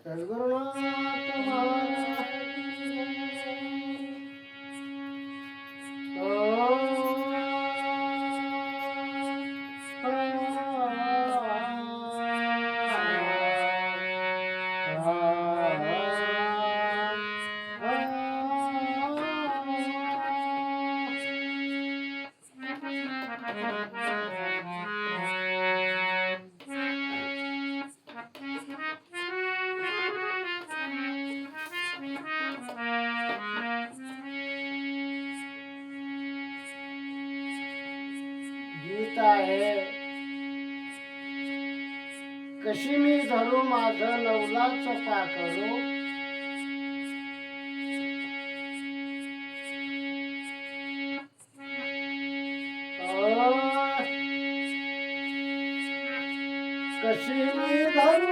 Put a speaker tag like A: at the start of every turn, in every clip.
A: Sadhguru Nath Maharaj आहे. कशी मी धरू माझ नवलाच पाखरू कशी मी धरू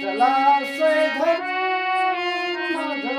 A: जलाशय धन मधुर